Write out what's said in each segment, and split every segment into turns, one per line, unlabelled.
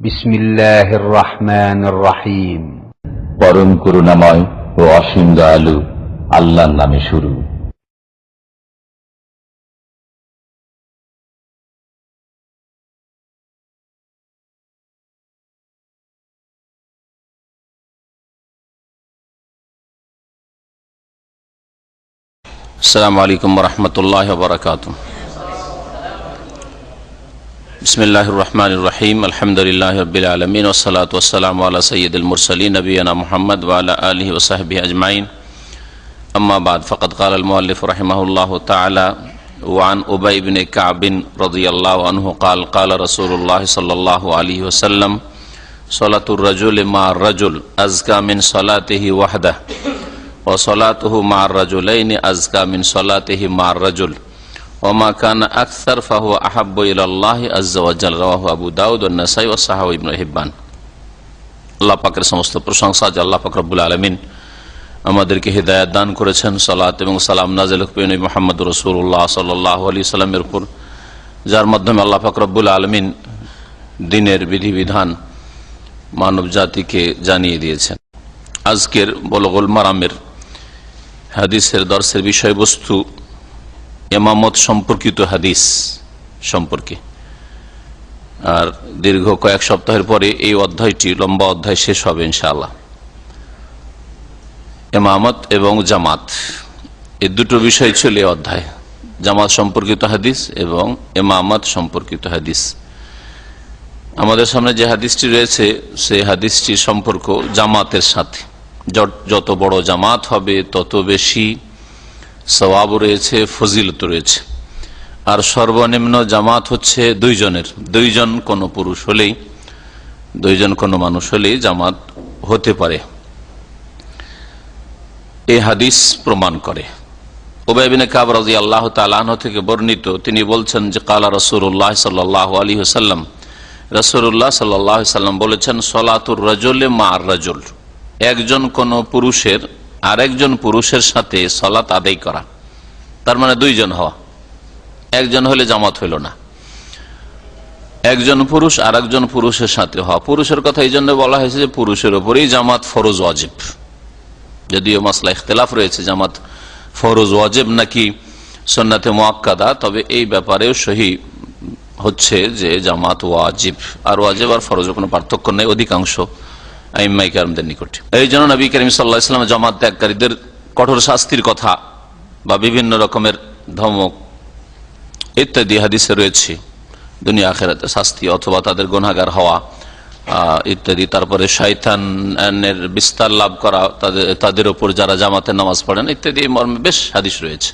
بسم الله الرحمن الرحيم
পরম করুণাময় ও অসীম দয়ালু আল্লাহর নামে শুরু
السلام عليكم ورحمة الله وبركاته بسم اللہ الرحمن الرحیم، الحمدللہ رب العالمین، والصلاة والسلام علی سید المرسلین، نبینا محمد وعلی آلہ وصحبہ اجمعین. اما بعد، فقد قال المؤلف رحمہ اللہ تعالی، وعن ابی بن کعب رضی اللہ عنہ قال قال رسول اللہ صلی اللہ علیہ وسلم، صلاة الرجل مع الرجل ازکا من صلاته وحدہ وصلاته مع الرجلین ازکا من صلاته مع الرجل. ওমাকান আকসার ফাহু আহাব্ব ইল্লাহ আজ্জাল রাহু আবু দাউদ ও সাহা ইবন হিব্বান আল্লাহ পাকের সমস্ত প্রশংসা যে আল্লাহ পাক আলমিন আমাদেরকে হৃদায়ত দান করেছেন, সালাত এবং সালাম নাজেল হুকবিন মোহাম্মদ রসুল্লাহ সাল্লাহ আলি সালামের উপর, যার মাধ্যমে আল্লাহ ফাকরবুল আলমিন দিনের বিধিবিধান মানব জাতিকে জানিয়ে দিয়েছেন। আজকের বলগোল মারামের হাদিসের দর্শের বিষয়বস্তু এমামত সম্পর্কিত হাদিস সম্পর্কে। আর দীর্ঘ কয়েক সপ্তাহের পরে এই অধ্যায়টি, লম্বা অধ্যায় শেষ হবে ইনশাআল্লাহ। এমামত এবং জামাত, এই দুটো বিষয় ছিল এই অধ্যায়। জামাত সম্পর্কিত হাদিস এবং এমামত সম্পর্কিত হাদিস। আমাদের সামনে যে হাদিসটি রয়েছে, সেই হাদিসটির সম্পর্ক জামাতের সাথে। যত- যত বড় জামাত হবে, তত বেশি সবাব রয়েছে, ফজিলত রয়েছে। আর সর্বনিম্ন জামাত হচ্ছে দুইজনের। দুইজন কোন পুরুষ হলেই, দুইজন কোন মানুষ হলেই জামাত হতে পারে। এ হাদিস প্রমাণ করে। ওবায়বিনে কাব রাজি আল্লাহ তালাহ থেকে বর্ণিত, তিনি বলছেন যে, কালা রসুল্লাহ সাল্লাহ আলী হাসাল্লাম রসুল্লাহ সাল্লাহ সাল্লাম বলেছেন, সলাতুর রজলে মা রজল। একজন কোন পুরুষের আরেকজন পুরুষের সাথে সলাত আদায় করা। তার মানে দুইজন হওয়া। একজন হলে জামাত হইল না। একজন পুরুষ আর একজন পুরুষের সাথে হওয়া। পুরুষের কথা এই জন্য বলা হয়েছে যে পুরুষের ওপরেই জামাত ফরজ ওয়াজিব। যদিও মাসলা ইখতলাফ রয়েছে, জামাত ফরজ ওয়াজেব নাকি সন্নাতে মোয়াক্কাদা তবে এই ব্যাপারেও সহি হচ্ছে যে জামাত ওয়াজিব। আর ওয়াজিব আর ফরজের কোনো পার্থক্য নেই, অধিকাংশ আইম্মাই কারমদের নিকটে। এই জন্য নবী করিম সাল্লাহ ইসলাম জামাত ত্যাগকারীদের কঠোর শাস্তির কথা বা বিভিন্ন রকমের ধমক ইত্যাদি হাদিসে রয়েছে। দুনিয়া আখেরাতে শাস্তি অথবা তাদের গুণাগার হওয়া ইত্যাদি। তারপরে শয়তানের বিস্তার লাভ করা, তাদের তাদের উপর যারা জামাতে নামাজ পড়েন ইত্যাদি মর্মে বেশ হাদিস রয়েছে।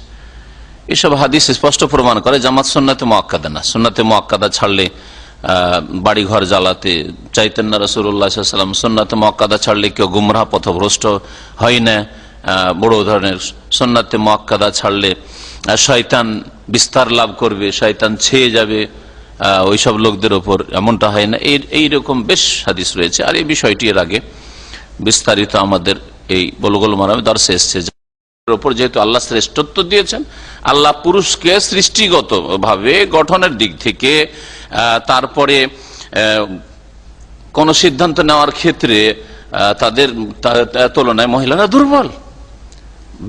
এসব হাদিস স্পষ্ট প্রমাণ করে জামাত সুন্নাতে মোয়াক্কাদা না। সুন্নাতে মোয়াক্কাদা ছাড়লে বাড়ি ঘর জ্বালাতে। চাইতেন না রসুল্লাহাম সুন্নাতে মোয়াক্কাদা ছাড়লে কেউ গুমরাহ পথভ্রষ্ট হয় না। বড় ধরনের সুন্নাতে মোয়াক্কাদা ছাড়লে শয়তান বিস্তার লাভ করবে, শয়তান ছেয়ে যাবে ওইসব লোকদের ওপর এমনটা হয় না। এই এইরকম বেশ হাদিস রয়েছে। আর এই বিষয়টি এর আগে বিস্তারিত আমাদের এই বলগোল মারামে দর্শে এসছে। ওপর যেহেতু আল্লাহ শ্রেষ্ঠত্ব দিয়েছেন, আল্লাহ পুরুষকে সৃষ্টিগত ভাবে গঠনের দিক থেকে তারপরে কোন সিদ্ধান্ত নেওয়ার ক্ষেত্রে তাদের তুলনায় মহিলারা দুর্বল।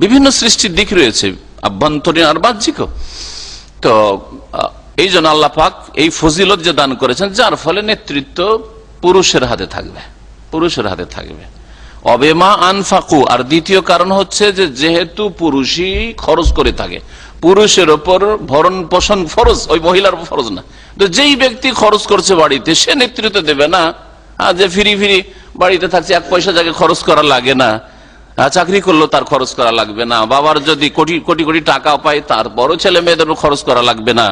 বিভিন্ন সৃষ্টির দিক রয়েছে, আভ্যন্তরীণ আর বাহ্যিক। তো এই জন্য আল্লাহ পাক এই ফজিলত যে দান করেছেন, যার ফলে নেতৃত্ব পুরুষের হাতে থাকবে, পুরুষের হাতে থাকবে। অবেমা আনফাকু, আর দ্বিতীয় কারণ হচ্ছে যে, যেহেতু পুরুষই খরচ করে থাকে পুরুষের ওপর ভরণ পোষণ ফরজ, ওই মহিলার ফরজ না। তো যেই ব্যক্তি খরচ করছে বাড়িতে, সে নেতৃত্ব দেবে না। যে ফিরি ফিরি বাড়িতে থাকছে, এক পয়সা যাকে খরচ করা লাগে না। চাকরি করলেও তার খরচ করা লাগবে না। বাবার যদি কোটি কোটি কোটি টাকা পায়, তার বড় ছেলে মেয়েদের খরচ করা লাগবে না।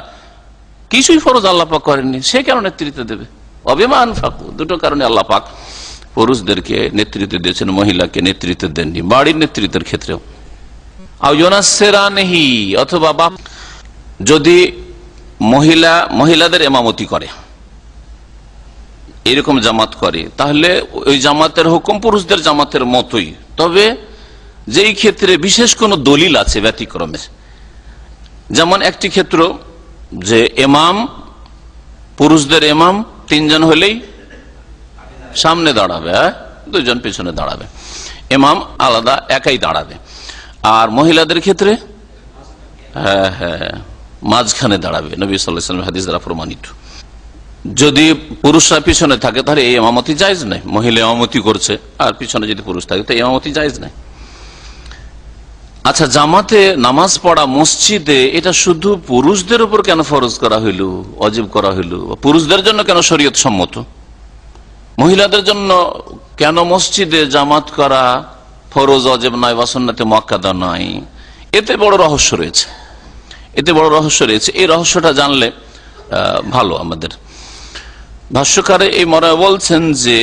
কিছুই ফরজ আল্লাহ পাক করেননি। সে কেন নেতৃত্ব দেবে? অভিমান ফাঁকু। দুটো কারণে আল্লাহ পাক পুরুষদেরকে নেতৃত্ব দিয়েছেন, মহিলাকে নেতৃত্ব দেননি। বাড়ির নেতৃত্বের ক্ষেত্রেও। নেহি, অথবা বাপ যদি মহিলা, মহিলাদের এমামতি করে, এরকম জামাত করে, তাহলে ওই জামাতের হুকুম পুরুষদের জামাতের মতোই। তবে যেই ক্ষেত্রে বিশেষ কোনো দলিল আছে ব্যতিক্রমে, যেমন একটি ক্ষেত্র যে এমাম, পুরুষদের এমাম, তিনজন হলেই সামনে দাঁড়াবে হ্যাঁ? দুজন পেছনে দাঁড়াবে। এমাম আলাদা, একাই দাঁড়াবে। আর মহিলাদের ক্ষেত্রে? হ্যাঁ হ্যাঁ মাঝখানে দাঁড়াবে, নবী সাল্লাহ হাদিস দ্বারা প্রমাণিত। যদি পুরুষরা পিছনে থাকে, তাহলে এই এমামতি জায়জ নাই। মহিলা এমামতি করছে, আর পিছনে যদি পুরুষ থাকে, তো এমামতি জায়জ নাই। আচ্ছা জামাতে নামাজ পড়া মসজিদে এটা শুধু পুরুষদের উপর কেন ফরজ করা হইল, অজীব করা হইল? পুরুষদের জন্য কেন শরীয়ত সম্মত? মহিলাদের জন্য কেন মসজিদে জামাত করা ফরজ অজেব নয় বা সন্নাতে মক্কাদা নয়। এতে বড় রহস্য রয়েছে। এতে বড় রহস্য রয়েছে। এই রহস্যটা জানলে ভালো আমাদের। ভাষ্যকারে এই মরা বলছেন যে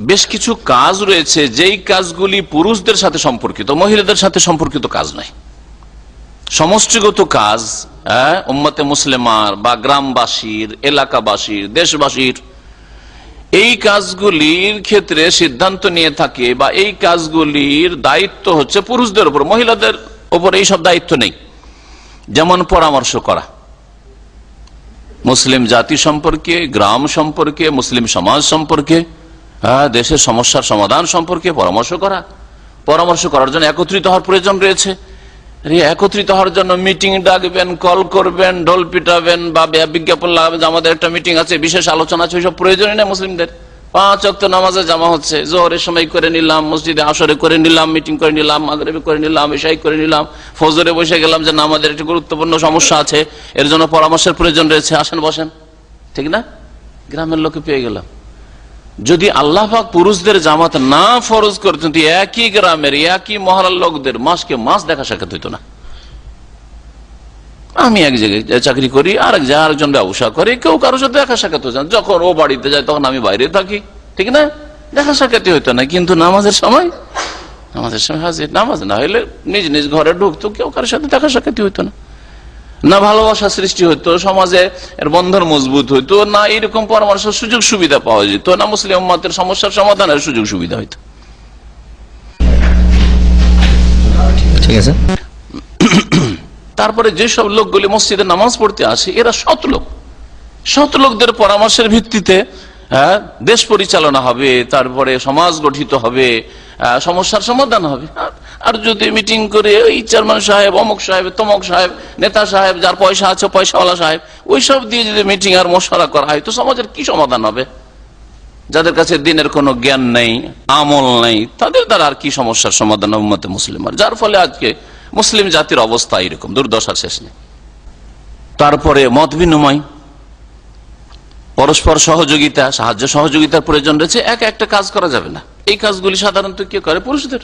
বেশ কিছু কাজ রয়েছে যেই কাজগুলি পুরুষদের সাথে সম্পর্কিত মহিলাদের সাথে সম্পর্কিত কাজ নাই সমষ্টিগত কাজ হ্যাঁ, উম্মতে মুসলিমার বা গ্রামবাসীর এলাকাবাসীর দেশবাসীর এই কাজগুলির ক্ষেত্রে সিদ্ধান্ত নিয়ে থাকে বা এই কাজগুলির দায়িত্ব হচ্ছে পুরুষদের উপর, মহিলাদের উপর এইসব দায়িত্ব নেই। যেমন পরামর্শ করা। মুসলিম জাতি সম্পর্কে, গ্রাম সম্পর্কে, মুসলিম সমাজ সম্পর্কে হ্যাঁ দেশের সমস্যার সমাধান সম্পর্কে পরামর্শ করা। পরামর্শ করার জন্য একত্রিত হওয়ার প্রয়োজন রয়েছে। একত্রিত হওয়ার জন্য মিটিং ডাকবেন কল করবেন, ঢোল পিটাবেন বা বিজ্ঞাপন লাগাবেন, আমাদের একটা মিটিং আছে, বিশেষ আলোচনা আছে, ওইসব প্রয়োজনই নেই মুসলিমদের। পাঁচ অক্ট নামাজে জামা হচ্ছে, জোহরের সময় করে নিলাম, মসজিদে আসরে করে নিলাম মিটিং করে নিলাম, মাগরেবে করে নিলাম এসাই করে নিলাম, ফজরে বসে গেলাম যে না আমাদের একটি গুরুত্বপূর্ণ সমস্যা আছে, এর জন্য পরামর্শের প্রয়োজন রয়েছে, আসেন, বসেন। ঠিক না? গ্রামের লোকে পেয়ে গেলাম। যদি আল্লাহ পুরুষদের জামাত না ফরজ করতেন একই গ্রামের, একই মহলার লোকদের মাসকে মাস দেখা সাক্ষাৎ হইতো না। আমি এক জায়গায় চাকরি করি আর এক জায়গায় আরেকজন ব্যবসা করে, কেউ কারোর সাথে দেখা সাক্ষাৎ হচ্ছে না। যখন ও বাড়িতে যায়, তখন আমি বাইরে থাকি, ঠিক না? দেখা সাক্ষাৎই হইতো না, কিন্তু নামাজের সময় নামাজের সময় হাজির, নামাজ না হইলে নিজ নিজ ঘরে ঢুকতো, কেউ কারোর সাথে দেখা সাক্ষাৎই হইতো না। না ভালোবাসা সৃষ্টি হতো সমাজে এর বন্ধন মজবুত হইতো না এরকম পরামর্শ সুযোগ সুবিধা পাওয়া যেত না মুসলিম উম্মাতের সমস্যার সমাধানের সুযোগ সুবিধা হইতো।
ঠিক আছে।
তারপরে যেসব লোকগুলি মসজিদে নামাজ পড়তে আসে এরা সৎ লোক। সৎ লোকদের পরামর্শের ভিত্তিতে হ্যাঁ, দেশ পরিচালনা হবে তারপরে সমাজ গঠিত হবে সমস্যার সমাধান হবে। আর- যদি মিটিং করে ওই চেয়ারম্যান সাহেব, অমুক সাহেব, তমক সাহেব, নেতা সাহেব, যার পয়সা আছে, পয়সাওয়ালা সাহেব, ওইসব দিয়ে যদি মিটিং আর মশারা করা হয়, তো সমাজের কি সমাধান হবে? যাদের কাছে দিনের কোনো জ্ঞান নেই, আমল নেই, তাদের দ্বারা আর কি সমস্যার সমাধান হবে মুসলিমার? যার ফলে আজকে মুসলিম জাতির অবস্থা এরকম দুর্দশার শেষ নেই। তারপরে মত বিনিময়, পরস্পর সহযোগিতা, সাহায্য সহযোগিতার প্রয়োজন রয়েছে, এক একটা কাজ করা যাবে না। এই কাজগুলি সাধারণত কে করে? পুরুষদের।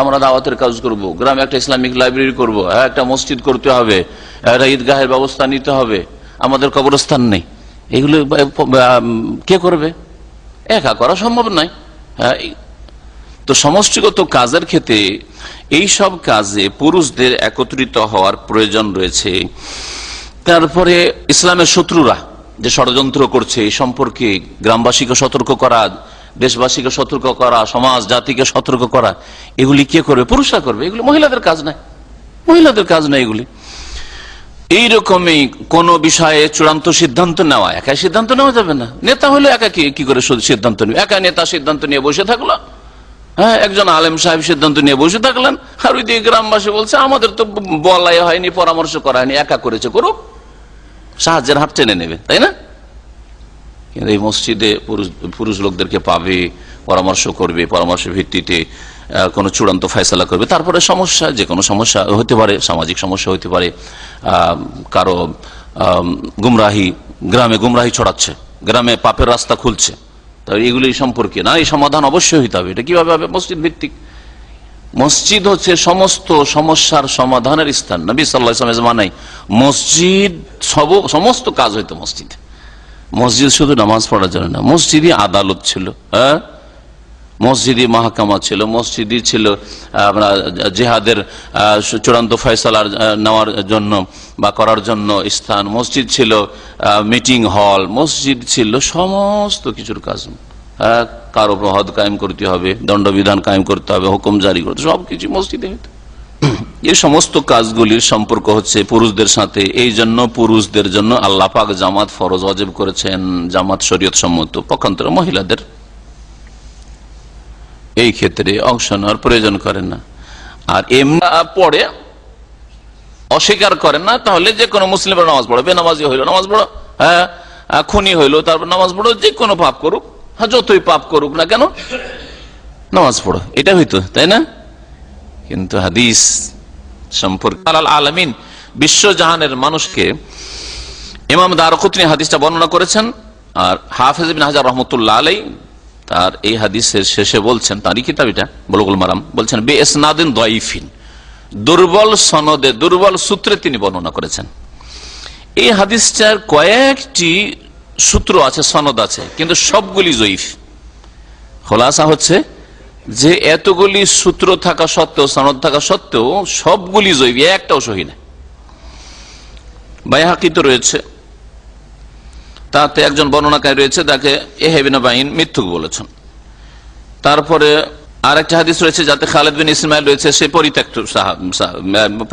আমরা দাওয়াতের কাজ করব। গ্রামে একটা ইসলামিক লাইব্রেরি করব একটা মসজিদ করতে হবে একটা ঈদগাহের ব্যবস্থা নিতে হবে। আমাদের কবরস্থান নেই। এগুলো কে করবে? একা করা সম্ভব নয়। হ্যাঁ, তো সমষ্টিগত কাজের ক্ষেত্রে এই সব কাজে পুরুষদের একত্রিত হওয়ার প্রয়োজন রয়েছে। তারপরে ইসলামের শত্রুরা যে ষড়যন্ত্র করছে এই সম্পর্কে গ্রামবাসীকে সতর্ক করা দেশবাসীকে সতর্ক করা, সমাজ, জাতিকে সতর্ক করা, এগুলি কে করবে? পুরুষরা করবে। এগুলি মহিলাদের কাজ নাই মহিলাদের কাজ নাই এগুলি। এইরকমই কোন বিষয়ে চূড়ান্ত সিদ্ধান্ত নেওয়া, একাই সিদ্ধান্ত নেওয়া যাবে না। নেতা হলে একা কি করে সিদ্ধান্ত নেবে? একা নেতা সিদ্ধান্ত নিয়ে বসে থাকল? হ্যাঁ একজন আলেম সাহেব সিদ্ধান্ত নিয়ে বসে থাকলেন। আর ওই দিকে গ্রামবাসী বলছে, আমাদের তো বলাই হয়নি, পরামর্শ করা হয়নি, একা করেছে, করুক। সাহায্যের হাত টেনে নেবে, তাই না? কিন্তু এই মসজিদে পুরুষ পুরুষ লোকদেরকে পাবে, পরামর্শ করবে পরামর্শের ভিত্তিতে কোনো চূড়ান্ত ফয়সলা করবে। তারপরে সমস্যা, যে কোনো সমস্যা হতে পারে, সামাজিক সমস্যা হতে পারে কারও গুমরাহি, গ্রামে গুমরাহি ছড়াচ্ছে, গ্রামে পাপের রাস্তা খুলছে। তো এগুলি সম্পর্কে না, এই সমাধান অবশ্যই হইতে হবে। এটা কীভাবে হবে? মসজিদ ভিত্তিক। মসজিদ হচ্ছে সমস্ত সমস্যার সমাধানের স্থান। নবী সাল্লাহ মানাই মসজিদ সব, সমস্ত কাজ হইতো মসজিদ। মসজিদ শুধু নামাজ পড়া জন্য না মসজিদই আদালত ছিল হ্যাঁ? মসজিদই মাহকামা ছিল মসজিদই ছিল আপনার জেহাদের চূড়ান্ত ফয়সালার নেওয়ার জন্য বা করার জন্য স্থান। মসজিদ ছিল মিটিং হল মসজিদ ছিল সমস্ত কিছুর কাজ। হ্যাঁ, কারও উপর হদ কায়েম করতে হবে দণ্ডবিধান কায়েম করতে হবে হুকুম জারি করতে হবে, সবকিছু মসজিদে হইতো। এই সমস্ত কাজগুলির সম্পর্ক হচ্ছে পুরুষদের সাথে। এই জন্য পুরুষদের জন্য আল্লাহ পাক জামাত ফরজ অজেব করেছেন, জামাত শরীয়ত সম্মত পক্ষান্তরে মহিলাদের। এই ক্ষেত্রে অংশ নেওয়ার প্রয়োজন করেন না। আর এমনি পড়ে অস্বীকার করেন না, তাহলে যে কোনো মুসলিম নামাজ পড়ো, বেনামাজি হইল নামাজ পড়ো হ্যাঁ খুনি হইল, তারপর নামাজ পড়ো, যে কোনো পাপ করুক হ্যাঁ যতই পাপ করুক না কেন, নামাজ পড়ো। এটা হইতো, তাই না? কিন্তু হাদিস সম্পর্কে আলাল আলমিন বিশ্বজাহানের মানুষকে ইমাম দারকুতনি হাদিসটা বর্ণনা করেছেন আর হাফেজ বিন হাজার রহমতুল্লাহ আলাই তার এই হাদিসের শেষে বলছেন, তারই কিতাব এটা, বলগুল মারাম, বলছেন বে এসনাদিন দয়ফিন দুর্বল সনদে, দুর্বল সূত্রে তিনি বর্ণনা করেছেন। এই হাদিসটার কয়েকটি সূত্র আছে, সনদ আছে, কিন্তু সবগুলি জয়ীফ। খোলাসা হচ্ছে যে এতগুলি সূত্র থাকা সত্ত্বেও, সনদ থাকা সত্ত্বেও সবগুলি জৈব, একটাও সহি না বাইহাকিত রয়েছে। তাতে একজন বর্ণনাকারী রয়েছে, তাকে এহেবিনা বাইন মিথ্যুক বলেছেন। তারপরে আর একটা হাদিস রয়েছে, যাতে খালেদ বিন ইসমাইল রয়েছে, সে পরিত্যক্ত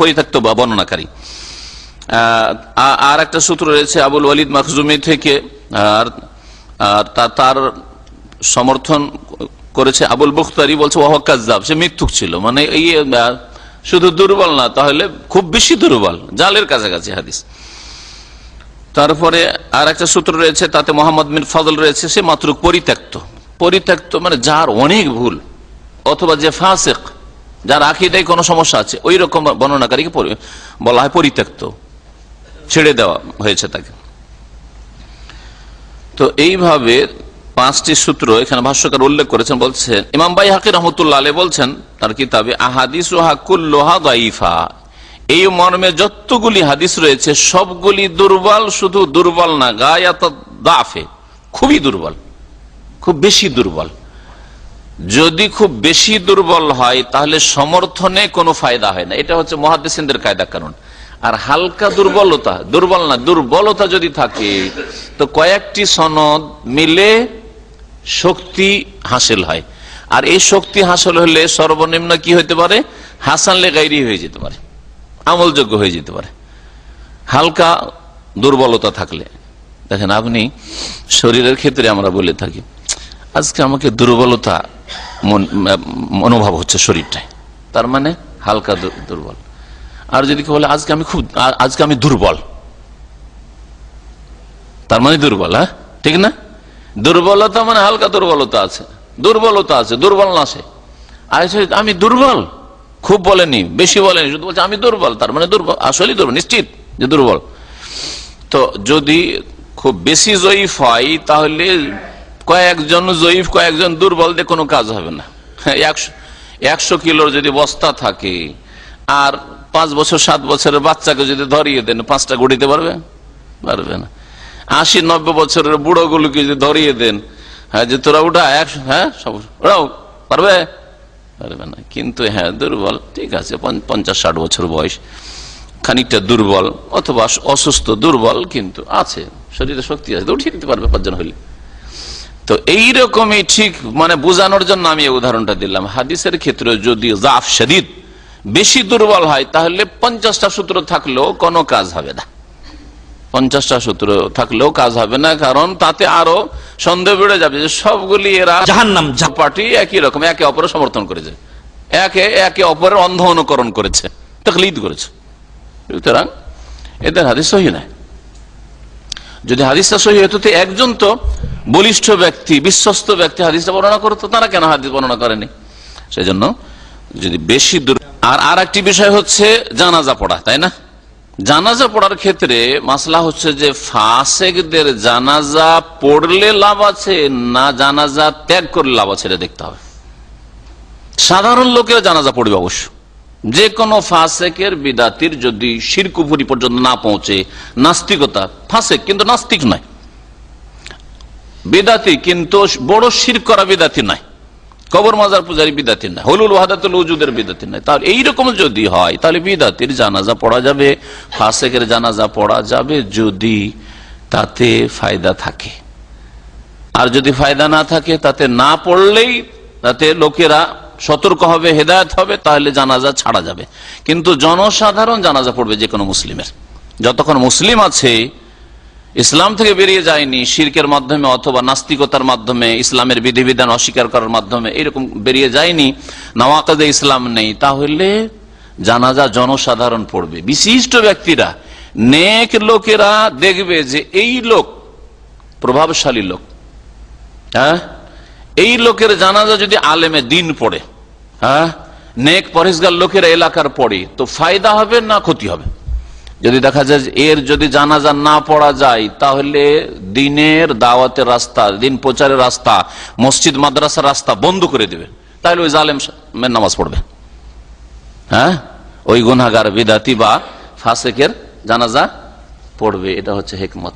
পরিত্যক্ত বর্ণনাকারী। আর একটা সূত্র রয়েছে, আবুল ওয়ালিদ মখজুমি থেকে, আর তার সমর্থন করেছে আবুল বুখতারি বলছে ওয়াহকাজাব সে মৃত্যুক ছিল। মানে এই শুধু দুর্বল না, তাহলে খুব বেশি দুর্বল। জালের কাছাকাছি হাদিস। তারপরে আর একটা সূত্র রয়েছে, তাতে মোহাম্মদ বিন ফজল রয়েছে, সে মাত্র পরিত্যক্ত। পরিত্যক্ত মানে যার অনেক ভুল, অথবা যে ফাসেক, যার আকিদায় কোনো সমস্যা আছে, ওই রকম বর্ণনাকারীকে বলা হয় পরিত্যক্ত। ছেড়ে দেওয়া হয়েছে তাকে। তো এইভাবে পাঁচটি সূত্র এখানে ভাষ্যকার উল্লেখ করেছেন বলছেন ইমাম বাই হাকি রহমতুল্লাহ আলী বলছেন, তার কিতাবে আহাদিস হাকুল্লোহা এই মর্মে যতগুলি হাদিস রয়েছে, সবগুলি দুর্বল, শুধু দুর্বল না, গায়াত দাফে, খুবই দুর্বল, খুব বেশি দুর্বল। যদি খুব বেশি দুর্বল হয়, তাহলে সমর্থনে কোনো ফায়দা হয় না। এটা হচ্ছে মহাদেসিনদের কায়দা কারণ আর হালকা দুর্বলতা, দুর্বল না, দুর্বলতা যদি থাকে, তো কয়েকটি সনদ মিলে শক্তি হাসিল হয়। আর এই শক্তি হাসিল হলে সর্বনিম্ন কি হতে পারে? হাসান লেগাইরি হয়ে যেতে পারে। আমলযোগ্য হয়ে যেতে পারে। হালকা দুর্বলতা থাকলে। দেখেন, আপনি শরীরের ক্ষেত্রে আমরা বলে থাকি, আজকে আমাকে দুর্বলতা মন- মনোভাব হচ্ছে শরীরটায়। তার মানে হালকা দুর্বল। আর যদি কেউ বলে, আজকে আমি খুব আজকে আমি দুর্বল। তার মানে দুর্বল হ্যাঁ? ঠিক না? দুর্বলতা মানে হালকা দুর্বলতা আছে। দুর্বলতা আছে, দুর্বল না সে। আমি দুর্বল। খুব বলেনি, বেশি বলেনি, শুধু বলছে আমি দুর্বল, তার মানে দুর্বল, আসলেই দুর্বল, নিশ্চিত যে দুর্বল। তো যদি খুব বেশি জয়ীফ হয়, তাহলে কয়েকজন জয়ীফ, কয়েকজন দুর্বল দিয়ে কোনো কাজ হবে না। একশো একশো কিলোর যদি বস্তা থাকে, আর পাঁচ বছর, সাত বছরের বাচ্চাকে যদি ধরিয়ে দেন, পাঁচটা গড়িতে পারবে? পারবে না। আশি, নব্বই বছরের বুড়োগুলোকে যদি ধরিয়ে দেন। হ্যাঁ যে তোরা উঠা হ্যাঁ সব ওরাও পারবে? পারবে না। কিন্তু হ্যাঁ দুর্বল, ঠিক আছে পঞ্চাশ, ষাট বছর বয়স। খানিকটা দুর্বল, অথবা অসুস্থ, দুর্বল, কিন্তু আছে, শরীরে শক্তি আছে উঠিয়ে দিতে পারবে পাঁচজন হইলে। তো এইরকমই ঠিক মানে বোঝানোর জন্য আমি উদাহরণটা দিলাম। হাদিসের ক্ষেত্রে যদি জাফ শদীদ বেশি দুর্বল হয়, তাহলে পঞ্চাশটা সূত্র থাকলেও কোনো কাজ হবে না। পঞ্চাশটা সূত্র থাকলেও কাজ হবে না কারণ তাতে আরও সন্দেহ বেড়ে যাবে যে সবগুলি এরা
জাহান্নাম
পার্টি একই রকম একে অপরের সমর্থন করেছে একে একে অপরের অন্ধ অনুকরণ করেছে তকলিদ করেছে। সুতরাং এদের হাদিস সহি নাই। যদি হাদিসটা সহি হতো তো একজন তো বলিষ্ঠ ব্যক্তি বিশ্বস্ত ব্যক্তি হাদিসটা বর্ণনা করতো তারা কেন হাদিস বর্ণনা করেনি? সেই জন্য যদি বেশি দূর আর আর একটি বিষয় হচ্ছে জানাজা পড়া তাই না? জানাজা পড়ার ক্ষেত্রে মাসলা হচ্ছে যে ফাসেকদের জানাজা পড়লে লাভ আছে, না জানাজা ত্যাগ করলে লাভ আছে, এটা দেখতে হবে। সাধারণ লোকের জানাজা পড়বে অবশ্য। যে কোনো ফাসেকের বিদাতির যদি শিরকুপুরি পর্যন্ত না পৌঁছে, নাস্তিকতা, ফাসেক কিন্তু নাস্তিক নয়। বিদাতি কিন্তু বড় শির করা বিদাতি নয়। কবর মাজার পূজারি বিদাতির নয় হলুল ওয়াহাদাতুল উজুদের বিদাতির নয় তাহলে এইরকম যদি হয়, তাহলে বিদাতির জানাজা পড়া যাবে, ফাসেকের জানাজা পড়া যাবে যদি তাতে ফায়দা থাকে। আর যদি ফায়দা না থাকে, তাতে না পড়লেই তাতে লোকেরা সতর্ক হবে, হেদায়ত হবে, তাহলে জানাজা ছাড়া যাবে। কিন্তু জনসাধারণ জানাজা পড়বে যে কোনো মুসলিমের। যতক্ষণ মুসলিম আছে ইসলাম থেকে বেরিয়ে যায়নি শিরকের মাধ্যমে অথবা নাস্তিকতার মাধ্যমে, ইসলামের বিধিবিধান অস্বীকার করার মাধ্যমে এরকম বেরিয়ে যায়নি। নওয়াকাদে ইসলাম নেই। তাহলে জানাজা জনসাধারণ পড়বে। বিশিষ্ট ব্যক্তিরা, নেক লোকেরা দেখবে যে এই লোক প্রভাবশালী লোক। হ্যাঁ? এই লোকের জানাজা যদি আলেমে দিন পড়ে হ্যাঁ? নেক পরেশগার লোকেরা এলাকার পড়ে, তো ফায়দা হবে না ক্ষতি হবে? যদি দেখা যায় এর যদি জানাজা না পড়া যায়, তাহলে দিনের দাওয়াতের রাস্তা, দিন প্রচারের রাস্তা, মসজিদ মাদ্রাসার রাস্তা বন্ধ করে দেবে। তাহলে ওই জালেম নামাজ পড়বে। হ্যাঁ? ওই গুনাগার বিদাতি বা ফাসেকের জানাজা পড়বে। এটা হচ্ছে হেকমত।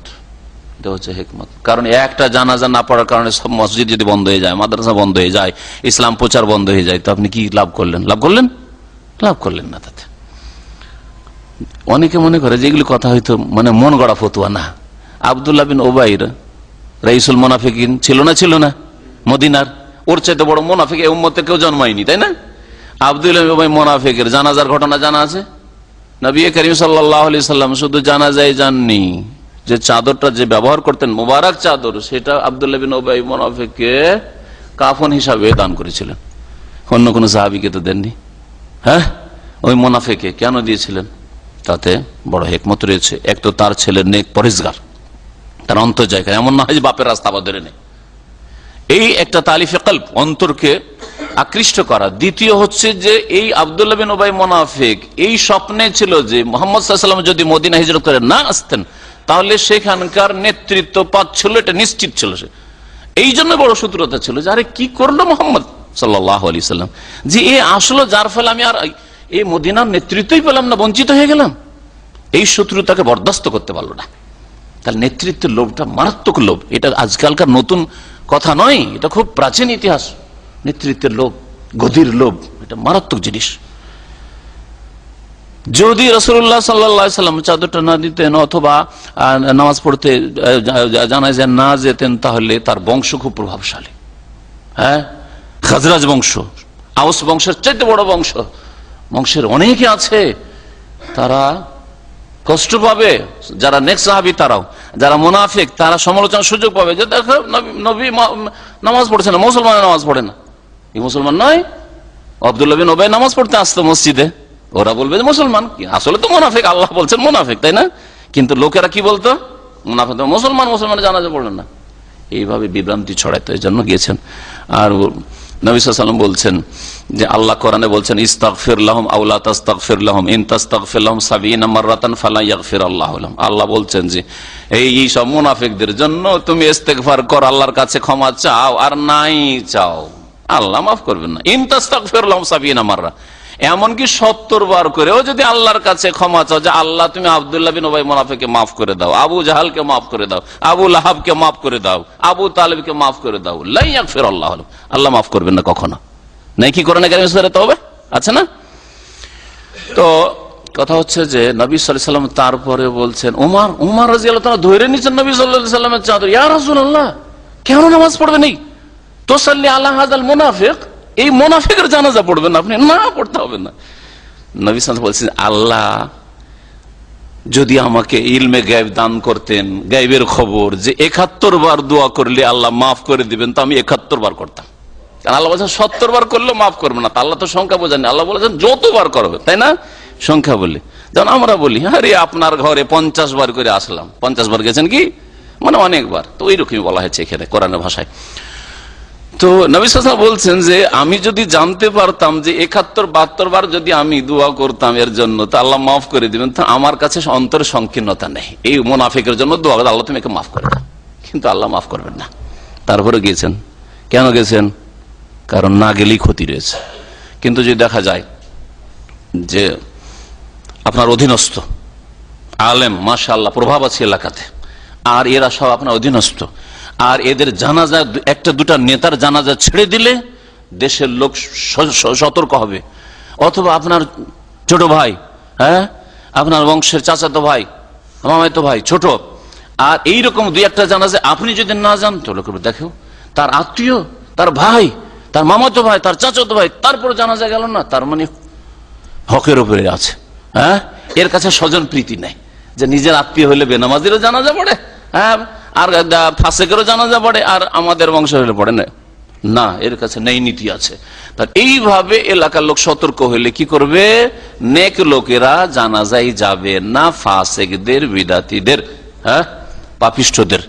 এটা হচ্ছে হেকমত। কারণ একটা জানাজা না পড়ার কারণে সব মসজিদ যদি বন্ধ হয়ে যায়, মাদ্রাসা বন্ধ হয়ে যায়, ইসলাম প্রচার বন্ধ হয়ে যায়, তো আপনি কি লাভ করলেন? লাভ করলেন? লাভ করলেন না তাতে। অনেকে মনে করে যে কথা হয়তো মানে মন গড়া ফতুয়া না। আবদুল্লাহ বিন ওবাইর রাইসুল মোনাফিকিন ছিল না ছিল না মদিনার। ওর চাইতে বড় মোনাফিক এই উম্মতে কেউ জন্মায়নি, তাই না? আবদুল্লাহ ওবাই মোনাফিকের জানাজার ঘটনা জানা আছে? নবী করিম সাল্লাহ আলি সাল্লাম শুধু জানা যায় জাননি যে চাদরটা যে ব্যবহার করতেন, মোবারক চাদর, সেটা আবদুল্লাহ বিন ওবাই মোনাফিককে কাফন হিসাবে দান করেছিলেন। অন্য কোন সাহাবিকে তো দেননি। হ্যাঁ? ওই মোনাফেকে কেন দিয়েছিলেন? তাতে বড় রয়েছে। এক তো তার ছেলের নেক পরিষ্কার। তার অন্তর জায়গায় এমন না হয় যে বাপের রাস্তা আবার ধরে নেই। এই একটা তালিফে কল্প অন্তরকে আকৃষ্ট করা। দ্বিতীয় হচ্ছে যে এই আবদুল্লাহ বিন ওবাই মোনাফেক, এই স্বপ্নে ছিল যে মোহাম্মদ সাল্লাম যদি মদিনা হিজরত করে না আসতেন, তাহলে সেখানকার নেতৃত্ব পাচ্ছিল এটা নিশ্চিত ছিল সে। এই জন্য বড় শত্রুতা ছিল যে, আরে কি করল মোহাম্মদ সাল্লাহ আলি সাল্লাম যে এ আসলো, যার ফলে আমি আর এই মদিনার নেতৃত্বই পেলাম না, বঞ্চিত হয়ে গেলাম। এই শত্রুতাকে বরদাস্ত করতে পারল না। তার নেতৃত্বের লোভটা মারাত্মক লোভ। এটা আজকালকার নতুন কথা নয়, এটা খুব প্রাচীন ইতিহাস। নেতৃত্বের লোভ, গদির লোভ, এটা মারাত্মক জিনিস। যদি রসুল্লাহ সাল্লাম চাদরটা না দিতেন অথবা নামাজ পড়তে জানা যায় না যেতেন, তাহলে তার বংশ খুব প্রভাবশালী। হ্যাঁ? খাজরাজ বংশ, আউস বংশের চাইতে বড় বংশ। বংশের অনেকে আছে, তারা কষ্ট পাবে। যারা নেক্সট সাহাবি, তারাও। যারা মুনাফিক, তারা সমালোচনার সুযোগ পাবে যে, দেখো, নবী- নামাজ পড়ছে না, মুসলমানের নামাজ পড়ে না। এই মুসলমান নয়। আব্দুল্লাহ বিন ওবাই নামাজ পড়তে আসতো মসজিদে। ওরা বলবে যে, মুসলমান? আসলে তো মুনাফিক, আল্লাহ বলছেন মুনাফিক, তাই না? কিন্তু লোকেরা কি বলতো? মুনাফিক মুসলমান মুসলমান জানাজা পড়লেন না। এইভাবে বিভ্রান্তি ছড়াইতো এই জন্য গিয়েছেন। আর নবী বলছেন যে আল্লাহ কোরআনে বলছেন আল্লাহু আল্লাহ বলছেন যে, এই সব মুনাফিকদের জন্য তুমি ইস্তেকফার কর, আল্লাহর কাছে ক্ষমা চাও, আর নাই চাও। আল্লাহ মাফ করবেন না। ইন তাস্তাগফির লাহুম সাবিনা মাররা এমনকি সত্তর বার করেও যদি আল্লাহর কাছে ক্ষমা চাও যে আল্লাহ, তুমি আবদুল্লাহ বিন ওবাই মোনাফেকে মাফ করে দাও, আবু জাহালকে মাফ করে দাও, আবু লাহাবকে মাফ করে দাও, আবু তালেবকে মাফ করে দাও, লাইয়াক ফের আল্লাহ আল্লাহ মাফ করবেন না কখনো। নাই কি করে না তবে আছে না? তো কথা হচ্ছে যে নবী সাল্লাম তারপরে বলছেন, উমার উমার রাজি আল্লাহ ধরে নিচ্ছেন নবী সাল্লাহ সাল্লামের চাদর। ইয়া রাসুল আল্লাহ কেন নামাজ পড়বে নেই? তোসাল্লি আল্লাহ মুনাফিক এই মোনাফিকের জানাজা পড়বেন আপনি না পড়তে হবে না। নবী সাল বলছেন, আল্লাহ, যদি আমাকে ইলমে গায়েব দান করতেন, গায়েবের খবর যে একাত্তর বার দোয়া করলে আল্লাহ মাফ করে দিবেন, তো আমি একাত্তর বার করতাম। আল্লাহ বলছেন, সত্তর বার করলেও মাফ করবে না আল্লাহ তো সংখ্যা বোঝেন আল্লাহ বলেছেন, যতবার করবে, তাই না? সংখ্যা বলি। যেমন আমরা বলি, আরে, আপনার ঘরে পঞ্চাশ বার করে আসলাম। পঞ্চাশ বার গেছেন কি? মানে অনেকবার। তো ওই রকমই বলা হয়েছে এখানে, কোরআনের ভাষায়। তো নবিসা বলছেন যে, আমি যদি জানতে পারতাম যে একাত্তর, বাহাত্তর বার যদি আমি দোয়া করতাম এর জন্য, তা আল্লাহ মাফ করে দিবেন। তো আমার কাছে অন্তরে সংকীর্ণতা নেই। এই মোনাফিকের জন্য দোয়া আল্লাহ তুমি একে মাফ করে কিন্তু আল্লাহ মাফ করবেন না। তারপরে গিয়েছেন। কেন গেছেন কারণ না গেলেই ক্ষতি রয়েছে। কিন্তু যদি দেখা যায় যে আপনার অধীনস্থ, আলেম মাশা আল্লাহ প্রভাব আছে এলাকাতে, আর এরা সব আপনার অধীনস্থ আর এদের জানাজা একটা দুটা নেতার জানাজা ছেড়ে দিলে দেশের লোক সতর্ক হবে। অথবা আপনার ছোট ভাই হ্যাঁ? আপনার বংশের চাচাতো ভাই মামাতো ভাই, ছোট। আর এই রকম দুই একটা জানাজা আপনি যদি না যান, তো লোকের দেখো তার আত্মীয়, তার ভাই, তার মামাতো ভাই, তার চাচাতো ভাই, তারপর জানাজা গেল না, তার মানে হকের উপরে আছে হ্যাঁ? এর কাছে স্বজন প্রীতি নেই, যে নিজের আত্মীয় হলে বেনামাজিরও জানাজা পড়ে হ্যাঁ? আর ফাঁসেকেরও জানাজা পড়ে, আর আমাদের বংশ হলে পড়ে না। না, এর কাছে নেই নীতি আছে। তার এইভাবে এলাকার লোক সতর্ক হইলে কি করবে? নেক লোকেরা জানাজাই যাবে না ফাঁসেকদের, বিদাতিদের হ্যাঁ পাপিষ্ঠদের।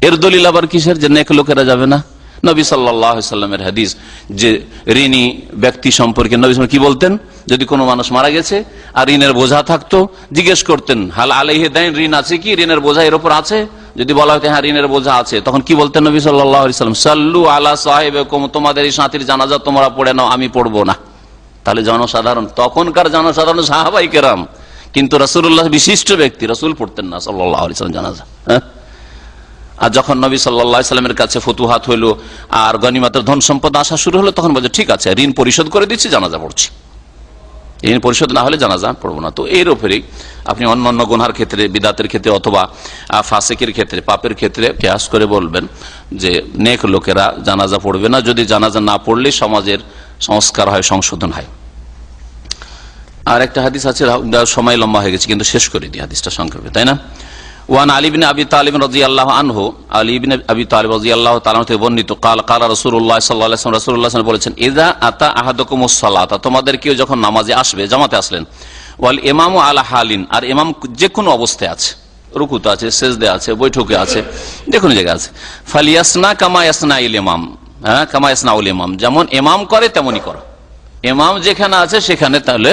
এর দলিল আবার কিসের যে নেক লোকেরা যাবে না? নবী সাল্লামের হাদিস যে ঋণী ব্যক্তি সম্পর্কে নবী কি বলতেন? যদি কোনো মানুষ মারা গেছে আর ঋণের বোঝা থাকতো, জিজ্ঞেস করতেন, হাল আলাইহে দেন ঋণ আছে কি? ঋণের বোঝা এর উপর আছে? যদি বলা হতো হ্যাঁ ঋণের বোঝা আছে। তখন কি বলতেন নবী সাল্লাম? সাল্লু আলা সাহেব তোমাদের এই সাথীর জানাজা তোমরা পড়ে নাও, আমি পড়ব না। তাহলে জনসাধারণ, তখনকার জনসাধারণ সাহাবাই কেরাম। কিন্তু রসুল্লাহ বিশিষ্ট ব্যক্তি, রসুল পড়তেন না সাল্লাহ সাল্লাম জানাজা। হ্যাঁ? আর যখন নবী সাল্লা সাল্লামের কাছে ফতুহাত হইল আর গনিমাতের ধন সম্পদ আসা শুরু হলো, তখন বলছে, ঠিক আছে, ঋণ পরিশোধ করে দিচ্ছি, জানাজা পড়ছি। ঋণ পরিশোধ না হলে জানাজা পড়ব না। তো এর উপরেই আপনি অন্য অন্য গুনহার ক্ষেত্রে, বিদাতের ক্ষেত্রে অথবা ফাসেকের ক্ষেত্রে, পাপের ক্ষেত্রে কেয়াস করে বলবেন যে, নেক লোকেরা জানাজা পড়বে না। যদি জানাজা না পড়লে সমাজের সংস্কার হয়, সংশোধন হয়। আর একটা হাদিস আছে সময় লম্বা হয়ে গেছে, কিন্তু শেষ করে দিই হাদিসটা সংক্ষেপে, তাই না? ওয়ান আলিবিন আবি তালিম রাজি আল্লাহ আনহু আলিবিন আবি তালিব রাজি আল্লাহ তালাম থেকে বর্ণিত কাল কালা রসুল্লাহ সাল্লাহ রসুল্লাহ বলেছেন ইদা আতা আহাদকুম সালাতা তোমাদের কেউ যখন নামাজে আসবে, জামাতে আসলেন, ওয়াল ইমাম আলা হালিন আর ইমাম যে কোনো অবস্থায় আছে, রুকুতে আছে, সেজদে আছে, বৈঠকে আছে যে কোনো জায়গায় আছে, ফালিয়াসনা কামা ইয়াসনা ইল ইমাম হ্যাঁ কামা ইয়াসনা উল ইমাম, যেমন ইমাম করে তেমনই করো। ইমাম যেখানে আছে সেখানে তাহলে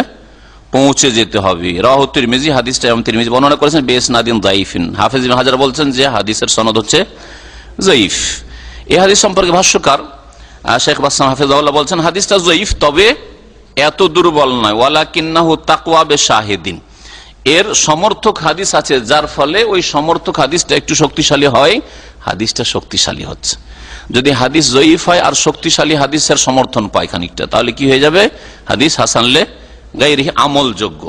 পৌঁছে যেতে হবে। রাহ, তিরমিজি, হাদিসটা এবং তিরমিজি বর্ণনা করেছেন বেস নাদিন জাইফিন হাফিজ হাজার বলছেন যে হাদিসের সনদ হচ্ছে জয়ীফ। এ হাদিস সম্পর্কে ভাষ্যকার শেখ বাসাম হাফিজাউল্লাহ বলছেন, হাদিসটা জয়ীফ, তবে এত দুর্বল নয়। ওয়ালা কিন্নাহু তাকওয়া বে শাহিদিন এর সমর্থক হাদিস আছে, যার ফলে ওই সমর্থক হাদিসটা একটু শক্তিশালী হয়, হাদিসটা শক্তিশালী হচ্ছে। যদি হাদিস জয়ীফ হয় আর শক্তিশালী হাদিসের সমর্থন পায় খানিকটা, তাহলে কি হয়ে যাবে? হাদিস হাসানলে গাইরি আমলযোগ্য।